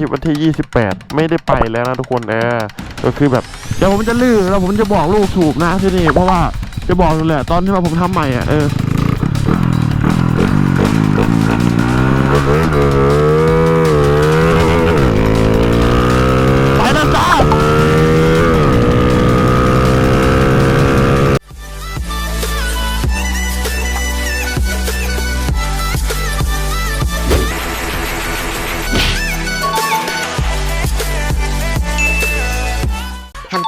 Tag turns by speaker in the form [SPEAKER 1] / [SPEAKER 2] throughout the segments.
[SPEAKER 1] ทริปวันที่ 28 ไม่ได้ไปแล้วนะทุกคนเออก็คือแบบ
[SPEAKER 2] เดี๋ยวผมจะลื้อแล้วผมจะบอกลูกสูบนะที่นี่เพราะว่าจะบอกเลยแหละตอนที่มาผมทำใหม่อะเออ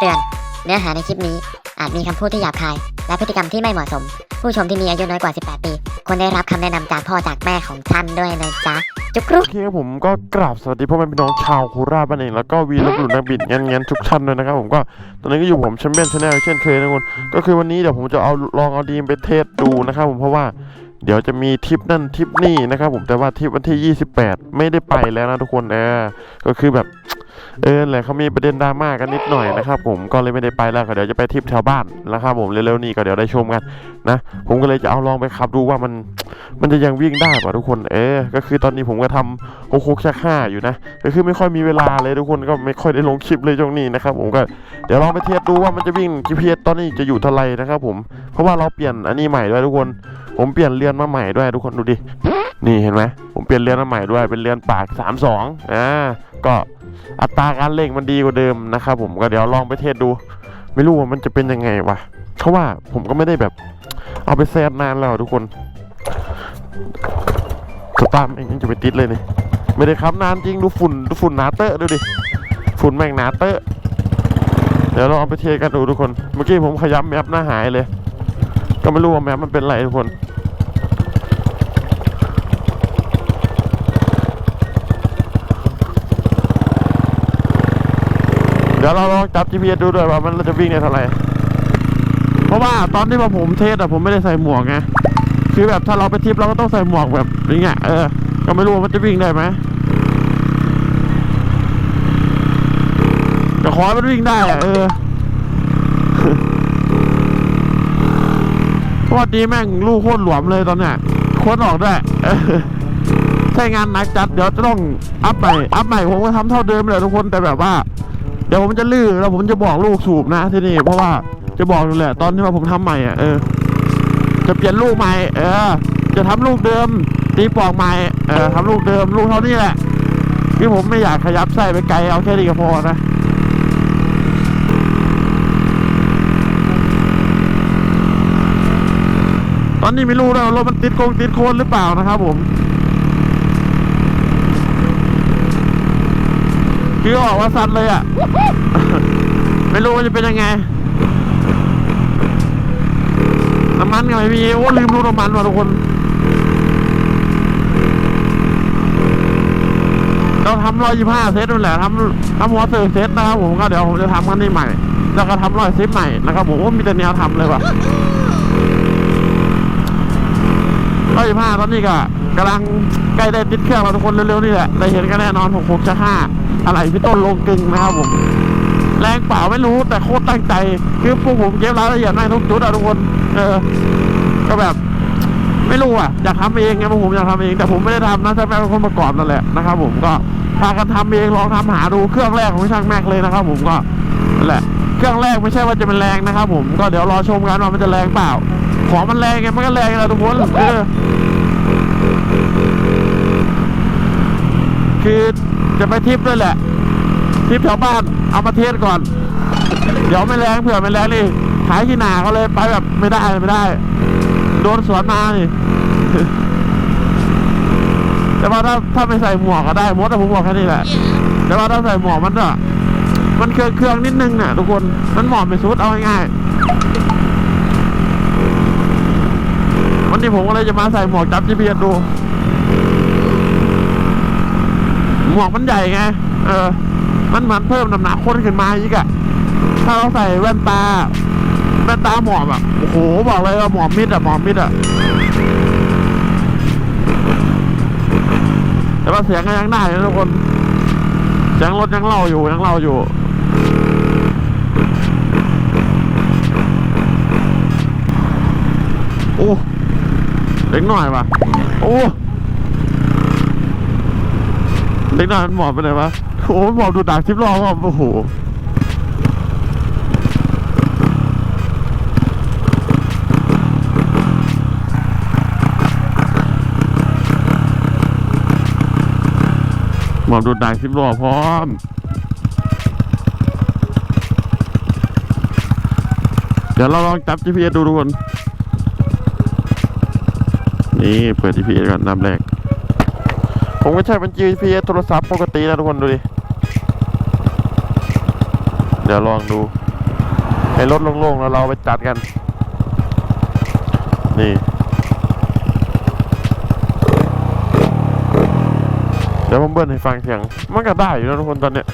[SPEAKER 3] เตือน เนื้อหาในคลิปนี้ อาจมีคำพูดที่หยาบคาย และพฤติกรรมที่ไม่เหมาะสม ผู้ชมที่มีอายุน้อยกว่า 18 ปีควรได้รับคำแนะนำจากพ่อจากแม่ของท่านด้วยนะจ๊ะ จุกรุ
[SPEAKER 1] โอเคครับผมก็กราบสวัสดีพ่อแม่พี่น้องชาวโคราชบ้านเองแล้วก็วีรบุรุษนักบินงานงานทุกท่านด้วยนะครับผมก็ตอนนี้ก็อยู่ผมแชมเปี้ยนชาแนลเช่นเคยนะคุณก็คือวันนี้เดี๋ยวผมจะเอาลองเอาดีมไปเทสดูนะครับผมเพราะว่าเดี๋ยวจะมีทริปนั่นทริปนี่นะครับผมแต่ว่าทริปวันที่ 28 ไม่ได้ไปแล้วนะทุกคนเออก็คือแบบ เออแหละเขามีประเด็นดราม่ากันนิดหน่อยนะครับผมก็เลยไม่ได้ไปแล้วก็เดี๋ยวจะไปทริปแถวบ้านนะครับผมเร็วๆนี้ก็เดี๋ยวได้ชมกันนะผมก็เลยจะเอาลองไปขับดูว่ามันมันจะยังวิ่งได้ป่ะทุกคนเออก็คือตอนนี้ผมก็ทำโคกชักห้าอยู่นะก็คือไม่ค่อยมีเวลาเลยทุกคนก็ไม่ค่อยได้ลงคลิปเลยช่วงนี้นะครับผมก็เดี๋ยวลองไปเทสดูว่ามันจะวิ่ง GPS ตอนนี้จะอยู่เท่าไหร่นะครับผมเพราะว่าเราเปลี่ยนอันนี้ใหม่ด้วยทุกคน ผมเปลี่ยนเรือนมาใหม่ด้วยทุกคนดูดิ นี่เห็นไหมผมเปลี่ยนเรือนมาใหม่ด้วยเป็นเรือนปาก 32อ่าก็อัตราการเร่งมันดีกว่าเดิมนะครับผมก็เดี๋ยวลองไปเทสดู ไม่รู้ว่ามันจะเป็นยังไงวะเพราะว่าผมก็ไม่ได้แบบ เอาไปแซดนานแล้วทุกคนสตาร์ทเองยังจะไปติดเลยนี่ไม่ได้ขับนานจริงดูฝุ่นดูฝุ่นหนาเตอะดูดิฝุ่นแม่งหนาเตอะเดี๋ยวเราเอาไปเทกันดูทุกคน เมื่อกี้ผมขยับแมปหน้าหายเลย ก็ไม่รู้ว่าแมปมันเป็นไรทุกคน ยวเราลองจับ GPS ดูด้วยว่ามันจะวิ่งได้เท่าไหร่
[SPEAKER 2] เพราะว่าตอนที่ผมเทสอะผมไม่ได้ใส่หมวกไงคือแบบถ้าเราไปทริปเราก็ต้องใส่หมวกแบบนี้ไงเออก็ไม่รู้ว่ามันจะวิ่งได้ไหมแต่ขอให้มันวิ่งได้อะเออเพราะว่าดีแม่งลูกโคตรหลวมเลยตอนเนี้ยโคตรออกด้ใช่งานหนักจัดเดี๋ยวจะต้องอัพใหม่อัพใหม่ผมก็ทำเท่าเดิมเลยทุกคนแต่แบบว่า ดี๋ยวผมจะลื้อแล้วผมจะบอกลูกสูบนะที่นี่เพราะว่าจะบอกอยู่แหละตอนที่ว่าผมทำใหม่อะเออ จะเปลี่ยนลูกใหม่ เออ จะทำลูกเดิม ตีปอกใหม่เออทำลูกเดิม ลูกเท่านี้แหละที่ผมไม่อยากขยับไส้ไปไกลเอาแค่นี้ก็พอนะตอนนี้ไม่รู้แล้วรถมันติดโกงติดโคนหรือเปล่านะครับผม คือออกว่าสัตว์เลยอะ ไม่รู้ว่าจะเป็นยังไง น้ำมันก็ไม่มีโอ้ลืมรูน้ำมันว่ะทุกคน เราทำร้อยยี่ห้าเซตนั่นแหละทำทำหัวเสือเซตนะครับผมก็เดี๋ยวผมจะทำกันนี่ใหม่ แล้วก็ทำร้อยเซิปใหม่นะครับผมว่ามีแต่แนวทำเลยว่ะร้อยยี่ห้าตอนนี้ก็กำลังใกล้ได้ติดเครื่องแล้วทุกคนเร็วๆนี่แหละได้เห็นกันแน่นอนผมผมจะห้า อะไรพี่ต้นลงกึ่งนะครับผมแรงเปล่าไม่รู้แต่โคตรตั้งใจ คือพวกผมเก็บรายละเอียดในทุกจุดอะทุกคนเออก็แบบ ไม่รู้อะอยากทำเองไงพวกผมอยากทำเองแต่ผมไม่ได้ทำนะช่างแม็กเป็นคนประกอบนั่นแหละนะครับ ผมก็พากันทำเองลองทำหาดูเครื่องแรกของช่างแม็กเลยนะครับ ผมก็นั่นแหละเครื่องแรกไม่ใช่ว่าจะเป็นแรงนะครับผมก็เดี๋ยวรอชมกันว่ามันจะแรงเปล่า ของมันแรงไงมันก็แรงแหละทุกคนเออคือ จะไปทิปด้วยแหละทิปแถวบ้านเอามาเทสก่อน เดี๋ยวไม่แรงเผื่อไม่แรงนี่ขายที่หนาเขาเลยไปแบบไม่ได้ไม่ได้ โดนสวนมานี่แต่ว่าถ้าถ้าไม่ใส่หมวกก็ได้มดแต่ผมบอกแค่นี้แหละ แต่ว่าถ้าใส่หมวกมันก็มันเครื่องเครื่องนิดนึงน่ะทุกคนมันหมอบไม่สุดเอาง่ายๆวันนี้ผมก็เลยจะมาใส่หมวกจับ GPS ดู หมวกมันใหญ่ไง เออ มันมือนเพิ่มน้ำหนักคนขึ้นมาอีกอะถ้าเราใส่แว่นตา แว่นตาหมอบอะโอ้โห บอกเลยว่าหมอบมิดอะหมอบมิดอะแต่ว่าเสียงก็ยังได้นะทุกคน เสียงรถยังเล่าอยู่ยังเล่าอยู่โอ้เล็กหน่อยว่ะ โอ้
[SPEAKER 4] เล็กน้อยมันหมอบไปไหนวะโอ้โหหมอบดูดากชิปล้อว่ะโอ้โหหมอบดูดากชิปล้อพร้อมเดี๋ยวเราลองจับ GPS ดูทุกคน นี่เปิด GPS ก่อนนับแรก
[SPEAKER 2] ผมก็ใช้เป็น GPS โทรศัพท์ปกตินะทุกคนดูดิ เดี๋ยวลองดูให้รถโล่งๆแล้วเราไปจัดกัน นี่เดี๋ยวผมเบิ้ลให้ฟังเสียง มันก็ได้อยู่นะทุกคนตอนเนี้ย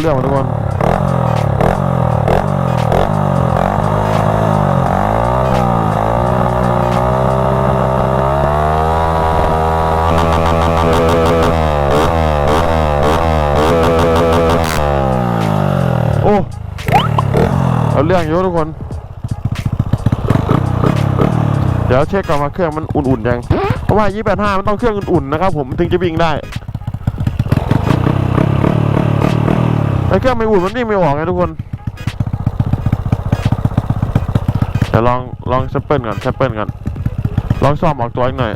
[SPEAKER 2] เสียงไม่งเอาเรื่องทุกคนโอ้เอาเรื่องอยู่ทุกคน เดี๋ยวเช็คก่อนว่าเครื่องมันอุ่นๆยัง เพราะว่า 285 มันต้องเครื่องอุ่นๆนะครับผมถึงจะวิ่งได้ ไอ้ เครื่องไม่อุ่นมันวิ่งไม่ออกไงทุกคนเดี๋ยวลองลองแซมเปิลก่อนแซมเปิลก่อนลองซ่อมออกตัวอีกหน่อย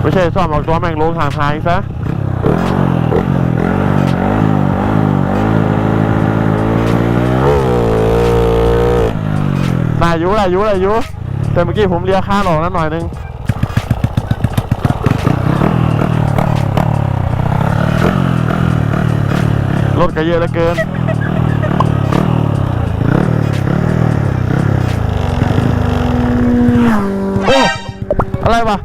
[SPEAKER 2] ไม่ใช่ซ่อมออกตัวแม่งลงทางทางซะได้อยุได้อยุได้อยุแต่เมื่อกี้ผมเลียค่าหลอกนั้นหน่อยนึง รถก็เยอะเหลือเกินโอ้อะไรวะ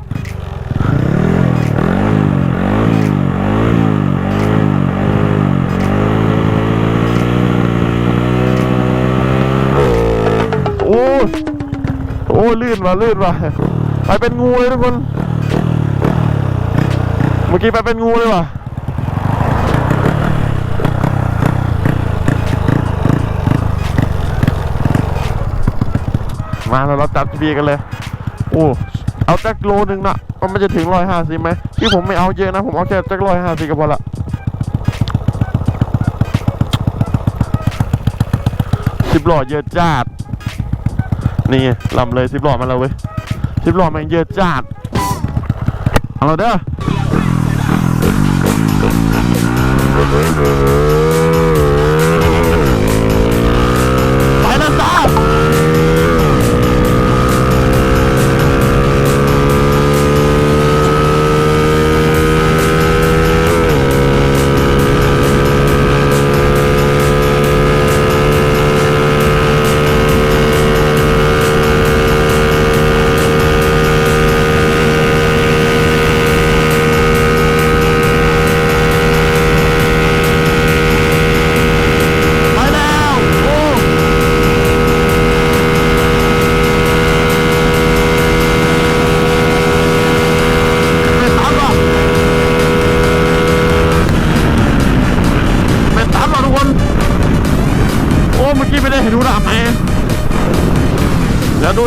[SPEAKER 2] โอ้โอ้ลื่นว่ะลื่นว่ะไปเป็นงูเลยทุกคน เมื่อกี้ไปเป็นงูเลยว่ะ มาแล้วเราจัดบทีกันเลย โอ้ เอาแจักโลหนึ่งนะมันจะถึงร้อยห้าสิบไหมที่ผมไม่เอาเยอะนะ ผมเอาแค่แจักร้อยห้าสิบก็พอละสิบหลอดเยอะจัดนี่ลำเลยสิบหลอดมาแล้วเว้ยสิบหลอดมันเยอะจัดเอาเราเด้อ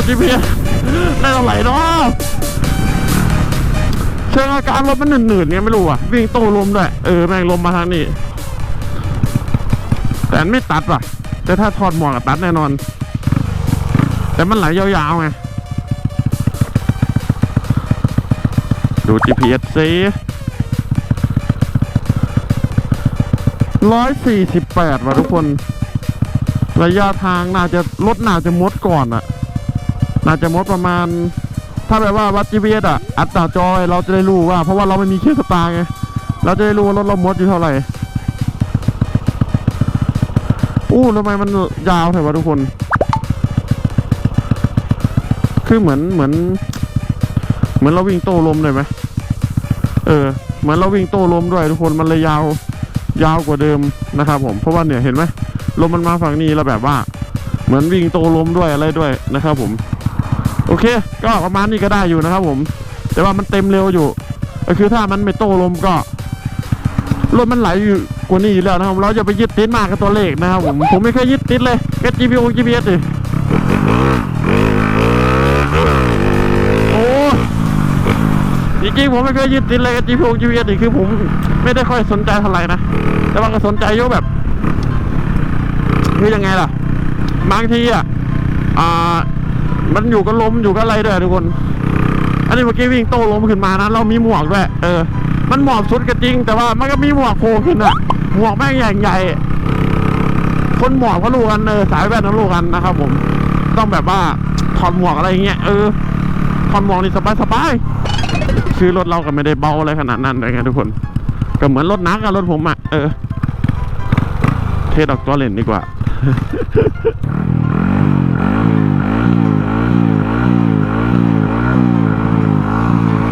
[SPEAKER 2] เดี๋ยวดู GPS ได้เท่าไหร่เนาะเชิงอาการรถมันหนืดๆเนี่ยไม่รู้อะ วิ่งโต้ลมด้วย เออ แม่งลมมาทางนี้ แต่ไม่ตัดว่ะ แต่ถ้าถอดหมวกตัดแน่นอน แต่มันไหลยาวๆไง ดู GPS ซิร้อยสี่สิบแปดว่ะทุกคน ระยะทางน่าจะรถน่าจะมดก่อนอะ น่าจะมดประมาณ ถ้าแบบว่าวัด GPS อะอัดหน้าจอยเราจะได้รู้ว่า เพราะว่าเราไม่มีเครื่องสตาร์ไง เราจะได้รู้ว่ารถเรามดอยู่เท่าไหร่ อู้ทำไมมันยาวเถอะวะทุกคน คือเหมือนเหมือน เหมือนเราวิ่งโต้ลมเลยไหมเออ เหมือนเราวิ่งโต้ลมด้วยทุกคนมันเลยยาวยาวกว่าเดิมนะครับผมเพราะว่าเนี่ยเห็นไหมลมมันมาฝั่งนี้แล้วแบบว่า เหมือนวิ่งโต้ลมด้วยอะไรด้วยนะครับผม โอเค ก็ประมาณนี้ก็ได้อยู่นะครับผม แต่ว่ามันเต็มเร็วอยู่ก็คือถ้ามันไม่โตลมก็รถมันไหลอยู่กว่านี้อยู่แล้วนะครับ เราจะไปยึดติดมากกับตัวเลขนะครับผม ผมไม่เคยยึดติดเลยกับ GPO GPS ดิโอ้จริงๆผมไม่เคยยึดติดเลยกับ GPO GPS ดิคือผมไม่ได้ค่อยสนใจเท่าไหร่นะ แต่ว่าก็สนใจเยอะแบบ คือยังไงล่ะ บางทีอะอ่า มันอยู่กับลมอยู่กับอะไรด้วยทุกคน อันนี้เมื่อกี้วิ่งโต้ลมขึ้นมานะเรามีหมวกด้วย เออ มันหมอบสุดก็จริง แต่ว่ามันก็มีหมวกโผล่ขึ้นอะหมวกแม่งอย่ใหญ่ คนหมอบก็รู้กันเออสายแว่นก็รู้กันนะครับผม ต้องแบบว่าถอดหมวกอะไรเงี้ยเออถอดหมวกนี่สบายสบายๆคือรถเราก็ไม่ได้เบาอะไรขนาดนั้นเลยไงทุกคน ก็เหมือนรถนักกับรถผมอะเออ เทสออกตัวเล่นดีกว่า เ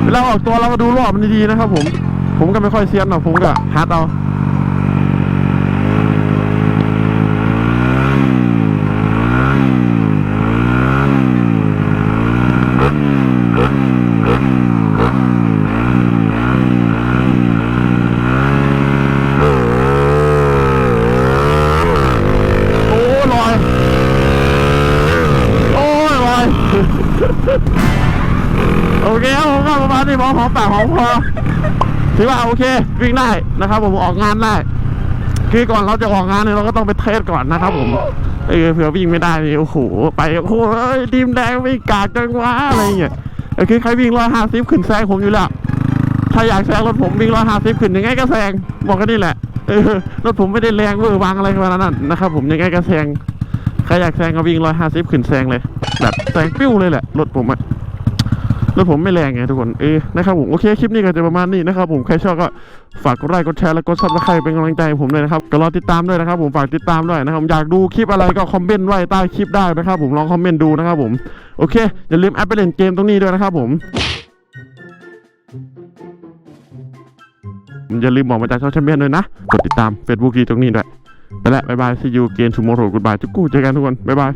[SPEAKER 2] ว ลาออกตัวเราก็ดูรอบมันดีๆนะครับผม ผมก็ไม่ค่อยเซียนหรอกผมก็ฮัดเอาโอ้ลอยโอ้ยลอย โอเคครับผมก็ประมาณนี้พอหอมปากหอมคอถือว่าโอเค วิ่งได้นะครับ ผมออกงานได้ คือก่อนเราจะออกงานเนี่ยเราก็ต้องไปเทสก่อนนะครับ ผมเออเผื่อวิ่งไม่ได้นี่โอ้โหไปโอ้โหเอ้ยทีมแดงวิ่งกากจังวะอะไรเงี้ยเออคือใครวิ่งร้อยห้าสิบขึ้นแซงผมอยู่แล้วถ้าอยากแซงรถผมวิ่งร้อยห้าสิบขึ้นยังไงก็แซงบอกกันนี่แหละเออรถผมไม่ได้แรงเวอร์วางอะไรขนาดนั้นนะครับ ผมยังไงก็แซงใครอยากแซงก็วิ่งร้อยห้าสิบขึ้นแซงเลยแบบแซงปิ้วเลยแหละรถผมอะ แล้วผมไม่แรงไงทุกคนเออนะครับผมโอเคคลิปนี้ก็จะประมาณนี้นะครับผมใครชอบก็ฝากกดไลค์กดแชร์และกดซับสไครต์เป็นกำลังใจผมด้วยนะครับก็รอติดตามด้วยนะครับผมฝากติดตามด้วยนะครับอยากดูคลิปอะไรก็คอมเมนต์ไว้ใต้คลิปได้นะครับผมลองคอมเมนต์ดูนะครับผมโอเคอย่าลืมแอปไปเล่นเกมตรงนี้ด้วยนะครับผมอย่าลืมบอกมาจากช่องแชมเปี้ยนด้วยนะ กดติดตาม Facebook ดีตรงนี้ด้วย ไปแล้ว บ๊ายบาย see you again tomorrow goodbye ทุกกูเจอกันทุกคน บ๊ายบาย